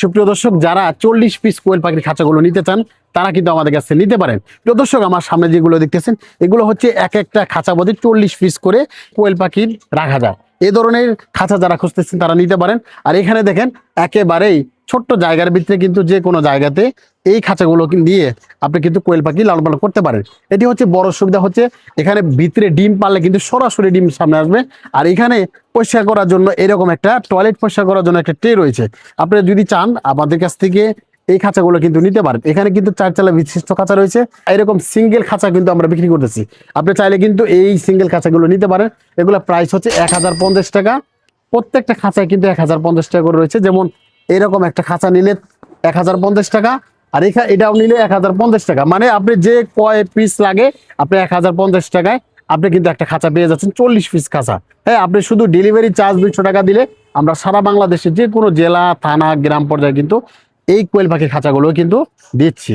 সুপ্রিয় দর্শক, যারা চল্লিশ পিস কোয়েল পাখির খাঁচাগুলো নিতে চান, তারা কিন্তু আমাদের কাছে নিতে পারেন। প্রিয় দর্শক, আমার সামনে যেগুলো দেখতেছেন, এগুলো হচ্ছে এক একটা খাঁচা বোধে চল্লিশ পিস করে কোয়েল পাখির রাখা যায়। এ ধরনের খাঁচা যারা খুঁজতেছেন, তারা নিতে পারেন। আর এখানে দেখেন, একেবারেই ছোট্ট জায়গার ভিতরে কিন্তু যে কোনো জায়গাতে এই খাঁচাগুলো দিয়ে আপনি কিন্তু কোয়েল পাখি লালন পালন করতে পারেন। এটি হচ্ছে বড় সুবিধা হচ্ছে এখানে ভিতরে ডিম পারলে কিন্তু সরাসরি ডিম সামনে আসবে। আর এখানে পরিষ্কার করার জন্য এরকম একটা টয়লেট পরিষ্কার করার জন্য একটা ট্রে রয়েছে। আপনি যদি চান, আমাদের কাছ থেকে এই খাঁচাগুলো কিন্তু নিতে পারেন। এখানে কিন্তু চার চালা বিশিষ্ট খাঁচা রয়েছে। এরকম সিঙ্গেল খাঁচা কিন্তু আমরা বিক্রি করতেছি। আপনি চাইলে কিন্তু এই সিঙ্গেল খাঁচাগুলো নিতে পারেন। এগুলো প্রাইস হচ্ছে এক হাজার পঞ্চাশ টাকা। প্রত্যেকটা খাঁচায় কিন্তু এক হাজার পঞ্চাশ টাকা করে রয়েছে। যেমন এরকম একটা খাঁচা নিলে এক হাজার পঞ্চাশ টাকা, আর এখা এটাও নিলে এক হাজার পঞ্চাশ টাকা। মানে আপনি যে কয় পিস লাগে, আপনি এক হাজার পঞ্চাশ টাকায় আপনি কিন্তু একটা খাঁচা পেয়ে যাচ্ছেন, চল্লিশ পিস খাঁচা। হ্যাঁ আপনি শুধু ডেলিভারি চার্জ দুইশো টাকা দিলে আমরা সারা বাংলাদেশে যে কোনো জেলা, থানা, গ্রাম পর্যায়ে কিন্তু এই কোয়েল পাখি খাঁচাগুলো কিন্তু দিচ্ছি।